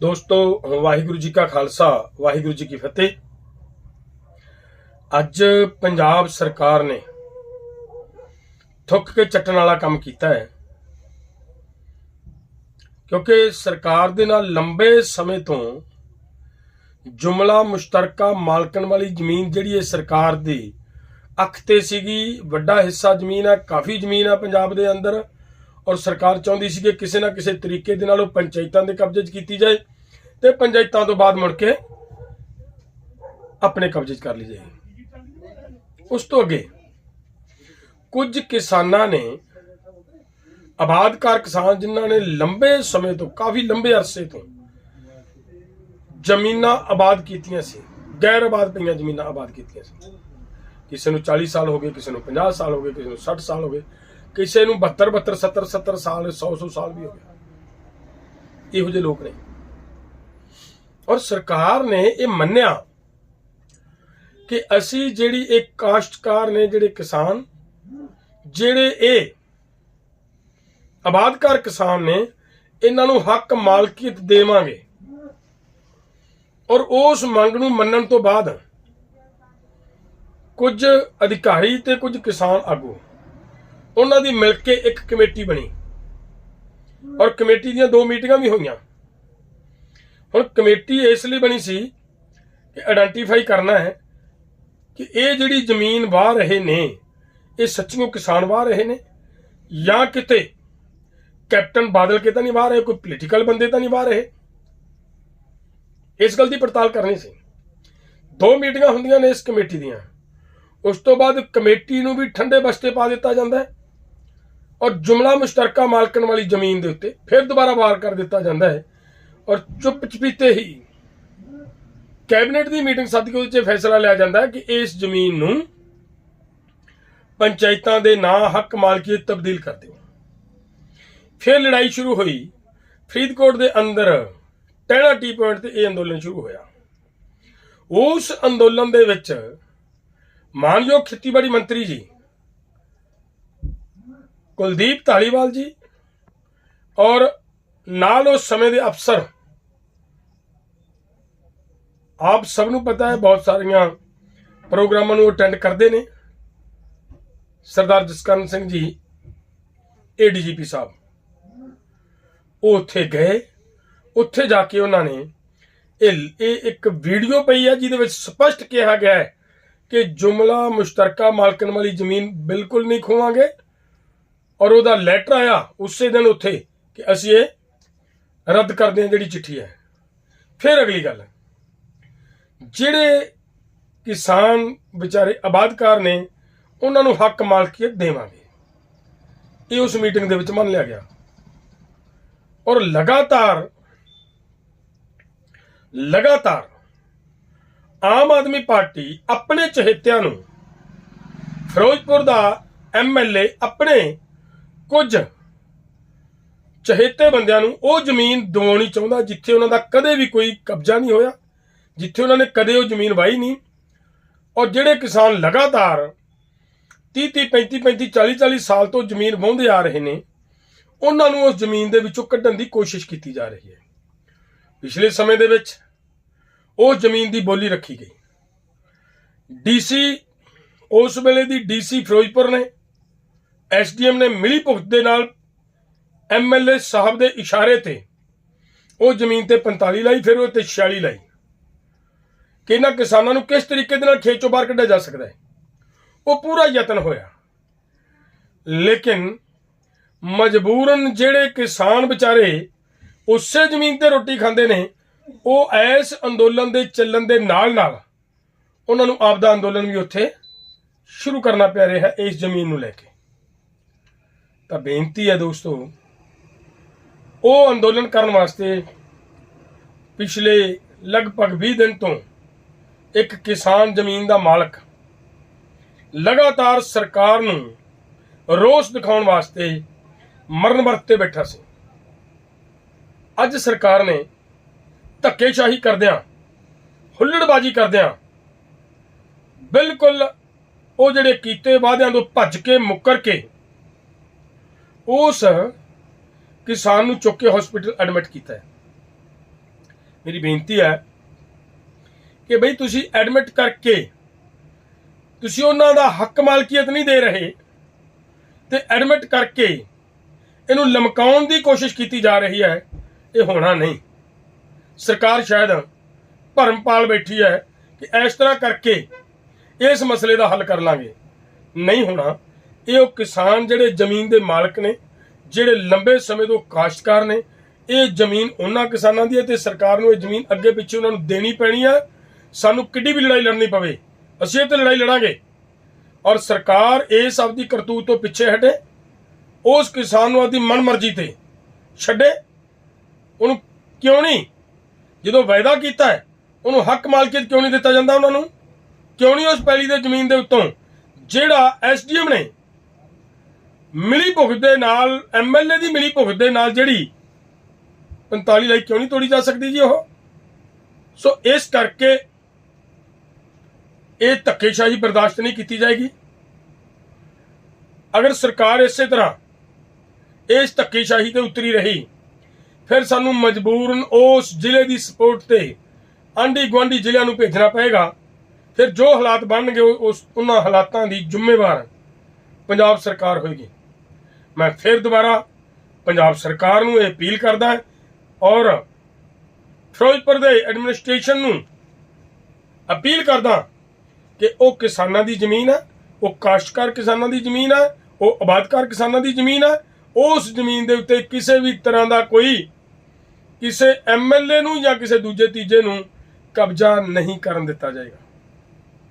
ਦੋਸਤੋ, ਵਾਹਿਗੁਰੂ ਜੀ ਕਾ ਖਾਲਸਾ, ਵਾਹਿਗੁਰੂ ਜੀ ਕੀ ਫਤਿਹ। ਅੱਜ ਪੰਜਾਬ ਸਰਕਾਰ ਨੇ ਥੁੱਕ ਕੇ ਚੱਟਣ ਵਾਲਾ ਕੰਮ ਕੀਤਾ ਹੈ। ਕਿਉਂਕਿ ਸਰਕਾਰ ਦੇ ਨਾਲ ਲੰਬੇ ਸਮੇਂ ਤੋਂ ਜੁਮਲਾ ਮੁਸ਼ਤਰਕਾ ਮਾਲਕਣ ਵਾਲੀ ਜ਼ਮੀਨ ਜਿਹੜੀ ਹੈ ਸਰਕਾਰ ਦੀ, ਅੱਖ ਤੇ ਸੀਗੀ, ਵੱਡਾ ਹਿੱਸਾ ਜ਼ਮੀਨ ਹੈ, ਕਾਫੀ ਜ਼ਮੀਨ ਹੈ ਪੰਜਾਬ ਦੇ ਅੰਦਰ। ਔਰ ਸਰਕਾਰ ਚਾਹੁੰਦੀ ਸੀ ਕਿ ਕਿਸੇ ਨਾ ਕਿਸੇ ਤਰੀਕੇ ਦੇ ਨਾਲ ਉਹ ਪੰਚਾਇਤਾਂ ਦੇ ਕਬਜ਼ੇ 'ਚ ਕੀਤੀ ਜਾਏ ਤੇ ਪੰਚਾਇਤਾਂ ਤੋਂ ਬਾਅਦ ਮੁੜ ਕੇ ਆਪਣੇ ਕਬਜ਼ੇ 'ਚ ਕਰ ਲਈ ਜਾਏ। ਉਸ ਤੋਂ ਅੱਗੇ ਕੁਝ ਕਿਸਾਨਾਂ ਨੇ ਆਬਾਦਕਾਰ ਕਿਸਾਨ ਜਿਨ੍ਹਾਂ ਨੇ ਲੰਬੇ ਸਮੇਂ ਤੋਂ, ਕਾਫੀ ਲੰਬੇ ਅਰਸੇ ਤੋਂ ਜ਼ਮੀਨਾਂ ਆਬਾਦ ਕੀਤੀਆਂ ਸੀ, ਗੈਰ ਆਬਾਦ ਪਈਆਂ ਜ਼ਮੀਨਾਂ ਆਬਾਦ ਕੀਤੀਆਂ ਸੀ। ਕਿਸੇ ਨੂੰ 40 ਸਾਲ ਹੋ ਗਏ, ਕਿਸੇ ਨੂੰ 50 ਸਾਲ ਹੋ ਗਏ, ਕਿਸੇ ਨੂੰ 60 ਸਾਲ ਹੋ ਗਏ। ਕਿਸੇ ਨੂੰ 72 72 70 70 ਸਾਲ 100 100 ਸਾਲ ਵੀ ਹੋ ਗਿਆ। ਇਹੋ ਜਿਹੇ ਲੋਕ ਨੇ। ਔਰ ਸਰਕਾਰ ਨੇ ਇਹ ਮੰਨਿਆ ਕਿ ਅਸੀਂ ਜਿਹੜੀ ਇਹ ਕਾਸ਼ਤਕਾਰ ਨੇ, ਜਿਹੜੇ ਕਿਸਾਨ, ਜਿਹੜੇ ਇਹ ਆਬਾਦਕਾਰ ਕਿਸਾਨ ਨੇ, ਇਹਨਾਂ ਨੂੰ ਹੱਕ ਮਾਲਕੀਅਤ ਦੇਵਾਂਗੇ। ਔਰ ਉਸ ਮੰਗ ਨੂੰ ਮੰਨਣ ਤੋਂ ਬਾਅਦ ਕੁਝ ਅਧਿਕਾਰੀ ਤੇ ਕੁਝ ਕਿਸਾਨ ਆਗੂ ਉਹਨਾਂ ਦੀ ਮਿਲ ਕੇ ਇੱਕ ਕਮੇਟੀ ਬਣੀ। ਔਰ ਕਮੇਟੀ ਦੀਆਂ ਦੋ ਮੀਟਿੰਗਾਂ ਵੀ ਹੋਈਆਂ। ਹੁਣ ਕਮੇਟੀ ਇਸ ਲਈ ਬਣੀ ਸੀ ਕਿ ਆਇਡੈਂਟੀਫਾਈ ਕਰਨਾ ਹੈ ਕਿ ਇਹ ਜਿਹੜੀ ਜ਼ਮੀਨ ਵਾਹ ਰਹੇ ਨੇ, ਇਹ ਸੱਚੀਓ ਕਿਸਾਨ ਵਾਹ ਰਹੇ ਨੇ ਜਾਂ ਕਿਤੇ ਕੈਪਟਨ ਬਾਦਲ ਕੇ ਤਾਂ ਨਹੀਂ ਵਾਹ ਰਹੇ, ਕੋਈ ਪੋਲੀਟੀਕਲ ਬੰਦੇ ਤਾਂ ਨਹੀਂ ਵਾਹ ਰਹੇ। ਇਸ ਗੱਲ ਦੀ ਪੜਤਾਲ ਕਰਨੀ ਸੀ। ਦੋ ਮੀਟਿੰਗਾਂ ਹੁੰਦੀਆਂ ਨੇ ਇਸ ਕਮੇਟੀ ਦੀਆਂ। ਉਸ ਤੋਂ ਬਾਅਦ ਕਮੇਟੀ ਨੂੰ ਵੀ ਠੰਡੇ ਬਸਤੇ ਪਾ ਦਿੱਤਾ ਜਾਂਦਾ ਹੈ। ਔਰ ਜੁਮਲਾ ਮੁਸ਼ਤਰਕਾ ਮਾਲਕਣ ਵਾਲੀ ਜ਼ਮੀਨ ਦੇ ਉੱਤੇ ਫਿਰ ਦੁਬਾਰਾ ਵਾਰ ਕਰ ਦਿੱਤਾ ਜਾਂਦਾ ਹੈ। ਔਰ ਚੁੱਪ ਚਪੀਤੇ ਹੀ ਕੈਬਨਿਟ ਦੀ ਮੀਟਿੰਗ ਸੱਦ ਕੇ ਉਹਦੇ 'ਚ ਫੈਸਲਾ ਲਿਆ ਜਾਂਦਾ ਹੈ ਕਿ ਇਸ ਜ਼ਮੀਨ ਨੂੰ ਪੰਚਾਇਤਾਂ ਦੇ ਨਾਂ ਹੱਕ ਮਾਲਕੀਅਤ ਤਬਦੀਲ ਕਰ ਦਿਓ। ਫਿਰ ਲੜਾਈ ਸ਼ੁਰੂ ਹੋਈ। ਫਰੀਦਕੋਟ ਦੇ ਅੰਦਰ ਟਹਿਣਾ ਟੀ ਪੁਆਇੰਟ ਤੇ ਇਹ ਅੰਦੋਲਨ ਸ਼ੁਰੂ ਹੋਇਆ। ਉਸ ਅੰਦੋਲਨ ਦੇ ਵਿੱਚ ਮਾਨਯੋਗ ਖੇਤੀਬਾੜੀ ਮੰਤਰੀ ਜੀ ਕੁਲਦੀਪ ਢਾਲੀਵਾਲ ਜੀ ਔਰ ਨਾਲ ਉਸ ਸਮੇਂ ਦੇ ਅਫਸਰ। ਆਪ ਸਭ ਨੂੰ ਪਤਾ ਹੈ ਬਹੁਤ ਸਾਰੀਆਂ ਪ੍ਰੋਗਰਾਮਾਂ ਨੂੰ ਅਟੈਂਡ ਕਰਦੇ ਨੇ। ਸਰਦਾਰ ਜਸਕਰਨ ਸਿੰਘ ਜੀ ਏਡੀਜੀਪੀ ਸਾਹਿਬ। ਉਹ ਉੱਥੇ ਗਏ। ਉੱਥੇ ਜਾ ਕੇ ਉਹਨਾਂ ਨੇ ਇਹ ਇਹ ਇੱਕ ਵੀਡੀਓ ਪਈ ਹੈ ਜਿਹਦੇ ਵਿੱਚ ਸਪਸ਼ਟ ਕਿਹਾ ਗਿਆ ਹੈ ਕਿ ਜੁਮਲਾ ਮੁਸ਼ਤਰਕਾ ਮਾਲਕਨ ਵਾਲੀ ਜ਼ਮੀਨ ਬਿਲਕੁਲ ਨਹੀਂ ਖੋਵਾਂਗੇ। ਔਰ ਉਹਦਾ ਲੈਟਰ ਆਇਆ ਉਸੇ ਦਿਨ ਉੱਥੇ ਕਿ ਅਸੀਂ ਇਹ ਰੱਦ ਕਰਦੇ ਹਾਂ ਜਿਹੜੀ ਚਿੱਠੀ ਹੈ। ਫਿਰ ਅਗਲੀ ਗੱਲ, ਜਿਹੜੇ ਕਿਸਾਨ ਵਿਚਾਰੇ ਆਬਾਦਕਾਰ ਨੇ, ਉਹਨਾਂ ਨੂੰ ਹੱਕ ਮਾਲਕੀਅਤ ਦੇਵਾਂਗੇ। ਇਹ ਉਸ ਮੀਟਿੰਗ ਦੇ ਵਿੱਚ ਮੰਨ ਲਿਆ ਗਿਆ। ਔਰ ਲਗਾਤਾਰ ਲਗਾਤਾਰ ਆਮ ਆਦਮੀ ਪਾਰਟੀ ਆਪਣੇ ਚਹੇਤਿਆਂ ਨੂੰ, ਫਿਰੋਜ਼ਪੁਰ ਦਾ ਐਮਐਲਏ ਆਪਣੇ ਕੁਝ ਚਹੇਤੇ ਬੰਦਿਆਂ ਨੂੰ ਉਹ ਜ਼ਮੀਨ ਦਿਵਾਉਣੀ ਚਾਹੁੰਦਾ ਜਿੱਥੇ ਉਹਨਾਂ ਦਾ ਕਦੇ ਵੀ ਕੋਈ ਕਬਜ਼ਾ ਨਹੀਂ ਹੋਇਆ, ਜਿੱਥੇ ਉਹਨਾਂ ਨੇ ਕਦੇ ਉਹ ਜ਼ਮੀਨ ਵਾਹੀ ਨਹੀਂ। ਔਰ ਜਿਹੜੇ ਕਿਸਾਨ ਲਗਾਤਾਰ 30 30 35 35 40 40 ਸਾਲ ਤੋਂ ਜ਼ਮੀਨ ਵਾਹੁੰਦੇ ਆ ਰਹੇ ਨੇ, ਉਹਨਾਂ ਨੂੰ ਉਸ ਜ਼ਮੀਨ ਦੇ ਵਿੱਚੋਂ ਕੱਢਣ ਦੀ ਕੋਸ਼ਿਸ਼ ਕੀਤੀ ਜਾ ਰਹੀ ਹੈ। ਪਿਛਲੇ ਸਮੇਂ ਦੇ ਵਿੱਚ ਉਹ ਜ਼ਮੀਨ ਦੀ ਬੋਲੀ ਰੱਖੀ ਗਈ। ਡੀਸੀ ਉਸ ਵੇਲੇ ਦੀ ਡੀਸੀ ਫਿਰੋਜ਼ਪੁਰ ਨੇ ਐਸਡੀਐਮ ਨੇ ਮਿਲੀ ਭੁਗਤ ਦੇ ਨਾਲ ਐਮਐਲਏ ਸਾਹਿਬ ਦੇ ਇਸ਼ਾਰੇ ਤੇ ਉਹ ਜ਼ਮੀਨ ਤੇ 45 ਲਾਈ, ਫਿਰ ਉਹ ਤੇ 46 ਲਾਈ। ਕਿ ਇਹਨਾਂ ਕਿਸਾਨਾਂ ਨੂੰ ਕਿਸ ਤਰੀਕੇ ਦੇ ਨਾਲ ਖੇਤ ਚੋਂ ਬਾਹਰ ਕੱਢਿਆ ਜਾ ਸਕਦਾ ਹੈ? ਉਹ ਪੂਰਾ ਯਤਨ ਹੋਇਆ। ਲੇਕਿਨ ਮਜਬੂਰਨ ਜਿਹੜੇ ਕਿਸਾਨ ਵਿਚਾਰੇ ਉਸੇ ਜ਼ਮੀਨ ਤੇ ਰੋਟੀ ਖਾਂਦੇ ਨੇ, ਉਹ ਐਸ ਅੰਦੋਲਨ ਦੇ ਚੱਲਣ ਦੇ ਨਾਲ ਨਾਲ ਉਹਨਾਂ ਨੂੰ ਆਪਦਾ ਅੰਦੋਲਨ ਵੀ ਉੱਥੇ ਸ਼ੁਰੂ ਕਰਨਾ ਪਿਆ ਰਿਹਾ ਇਸ ਜ਼ਮੀਨ ਨੂੰ ਲੈ ਕੇ। ਤਾਂ ਬੇਨਤੀ ਹੈ ਦੋਸਤੋ, ਉਹ ਅੰਦੋਲਨ ਕਰਨ ਵਾਸਤੇ ਪਿਛਲੇ ਲਗਭਗ 20 ਦਿਨ ਤੋਂ ਇੱਕ ਕਿਸਾਨ ਜ਼ਮੀਨ ਦਾ ਮਾਲਕ ਲਗਾਤਾਰ ਸਰਕਾਰ ਨੂੰ ਰੋਸ ਦਿਖਾਉਣ ਵਾਸਤੇ ਮਰਨ ਵਰਤ ਤੇ ਬੈਠਾ ਸੀ। ਅੱਜ ਸਰਕਾਰ ਨੇ ਧੱਕੇਸ਼ਾਹੀ ਕਰਦਿਆਂ, ਹੁੱਲੜਬਾਜੀ ਕਰਦਿਆਂ, ਬਿਲਕੁਲ ਉਹ ਜਿਹੜੇ ਕੀਤੇ ਵਾਅਦਿਆਂ ਤੋਂ ਭੱਜ ਕੇ ਮੁੱਕਰ ਕੇ ਉਸ ਕਿਸਾਨ ਨੂੰ ਚੁੱਕ ਕੇ ਹਸਪੀਟਲ ਐਡਮਿਟ ਕੀਤਾ ਹੈ। ਮੇਰੀ ਬੇਨਤੀ ਹੈ ਕਿ ਬਈ ਤੁਸੀਂ ਐਡਮਿਟ ਕਰਕੇ ਤੁਸੀਂ ਉਹਨਾਂ ਦਾ ਹੱਕ ਮਾਲਕੀਅਤ ਨਹੀਂ ਦੇ ਰਹੇ ਤੇ ਐਡਮਿਟ ਕਰਕੇ ਇਹਨੂੰ ਲਮਕਾਉਣ ਦੀ ਕੋਸ਼ਿਸ਼ ਕੀਤੀ ਜਾ ਰਹੀ ਹੈ, ਇਹ ਹੋਣਾ ਨਹੀਂ। ਸਰਕਾਰ ਸ਼ਾਇਦ ਭਰਮ ਪਾਲ ਬੈਠੀ ਹੈ ਕਿ ਇਸ ਤਰ੍ਹਾਂ ਕਰਕੇ ਇਸ ਮਸਲੇ ਦਾ ਹੱਲ ਕਰ ਲਾਂਗੇ। ਨਹੀਂ ਹੋਣਾ। ਇਹ ਉਹ ਕਿਸਾਨ ਜਿਹੜੇ ਜ਼ਮੀਨ ਦੇ ਮਾਲਕ ਨੇ, ਜਿਹੜੇ ਲੰਬੇ ਸਮੇਂ ਤੋਂ ਕਾਸ਼ਤਕਾਰ ਨੇ, ਇਹ ਜ਼ਮੀਨ ਉਹਨਾਂ ਕਿਸਾਨਾਂ ਦੀ ਹੈ ਤੇ ਸਰਕਾਰ ਨੂੰ ਇਹ ਜ਼ਮੀਨ ਅੱਗੇ ਪਿੱਛੇ ਉਹਨਾਂ ਨੂੰ ਦੇਣੀ ਪੈਣੀ ਆ ਸਾਨੂੰ ਕਿੱਡੀ ਵੀ ਲੜਾਈ ਲੜਨੀ ਪਵੇ, ਅਸੀਂ ਇਹ ਤੇ ਲੜਾਈ ਲੜਾਂਗੇ। ਔਰ ਸਰਕਾਰ ਇਸ ਆਪਦੀ ਕਰਤੂਤ ਤੋਂ ਪਿੱਛੇ ਹਟੇ, ਉਸ ਕਿਸਾਨ ਨੂੰ ਆਪਦੀ ਮਨਮਰਜ਼ੀ ਤੇ ਛੱਡੇ। ਉਹਨੂੰ ਕਿਉਂ ਨਹੀਂ? ਜਦੋਂ ਵਾਅਦਾ ਕੀਤਾ ਹੈ, ਉਹਨੂੰ ਹੱਕ ਮਾਲਕੀਅਤ ਕਿਉਂ ਨਹੀਂ ਦਿੱਤਾ ਜਾਂਦਾ ਉਹਨਾਂ ਨੂੰ? ਕਿਉਂ ਨਹੀਂ ਉਸ ਪੈਲੀ ਦੇ ਜ਼ਮੀਨ ਦੇ ਉੱਤੋਂ? ਜਿਹੜਾ ਐਸਡੀਐਮ ਨੇ ਮਿਲੀ ਭੁਗਤ ਦੇ ਨਾਲ ਐਮਐਲਏ ਦੀ ਮਿਲੀ ਭੁਗਤ ਦੇ ਨਾਲ ਜਿਹੜੀ 45 ਲਈ ਕਿਉਂ ਨਹੀਂ ਤੋੜੀ ਜਾ ਸਕਦੀ ਜੀ ਉਹ? ਸੋ ਇਸ ਕਰਕੇ ਇਹ ਧੱਕੇਸ਼ਾਹੀ ਬਰਦਾਸ਼ਤ ਨਹੀਂ ਕੀਤੀ ਜਾਏਗੀ। ਅਗਰ ਸਰਕਾਰ ਇਸੇ ਤਰ੍ਹਾਂ ਇਸ ਧੱਕੇਸ਼ਾਹੀ ਤੇ ਉਤਰੀ ਰਹੀ, ਫਿਰ ਸਾਨੂੰ ਮਜਬੂਰਨ ਉਸ ਜ਼ਿਲ੍ਹੇ ਦੀ ਸਪੋਰਟ ਤੇ ਆਂਢੀ ਗੁਆਂਢੀ ਜ਼ਿਲ੍ਹਿਆਂ ਨੂੰ ਭੇਜਣਾ ਪਏਗਾ। ਫਿਰ ਜੋ ਹਾਲਾਤ ਬਣਨਗੇ ਉਸ ਉਹਨਾਂ ਹਾਲਾਤਾਂ ਦੀ ਜ਼ਿੰਮੇਵਾਰ ਪੰਜਾਬ ਸਰਕਾਰ ਹੋਏਗੀ। ਮੈਂ ਫਿਰ ਦੁਬਾਰਾ ਪੰਜਾਬ ਸਰਕਾਰ ਨੂੰ ਇਹ ਅਪੀਲ ਕਰਦਾ ਔਰ ਫਿਰੋਜ਼ਪੁਰ ਦੇ ਐਡਮਿਨਿਸਟ੍ਰੇਸ਼ਨ ਨੂੰ ਅਪੀਲ ਕਰਦਾ ਕਿ ਉਹ ਕਿਸਾਨਾਂ ਦੀ ਜ਼ਮੀਨ ਹੈ, ਉਹ ਕਾਸ਼ਤਕਾਰ ਕਿਸਾਨਾਂ ਦੀ ਜ਼ਮੀਨ ਹੈ, ਉਹ ਆਬਾਦਕਾਰ ਕਿਸਾਨਾਂ ਦੀ ਜ਼ਮੀਨ ਹੈ, ਉਸ ਜ਼ਮੀਨ ਦੇ ਉੱਤੇ ਕਿਸੇ ਵੀ ਤਰ੍ਹਾਂ ਦਾ ਕੋਈ ਕਿਸੇ ਐਮਐਲਏ ਨੂੰ ਜਾਂ ਕਿਸੇ ਦੂਜੇ ਤੀਜੇ ਨੂੰ ਕਬਜ਼ਾ ਨਹੀਂ ਕਰਨ ਦਿੱਤਾ ਜਾਏਗਾ।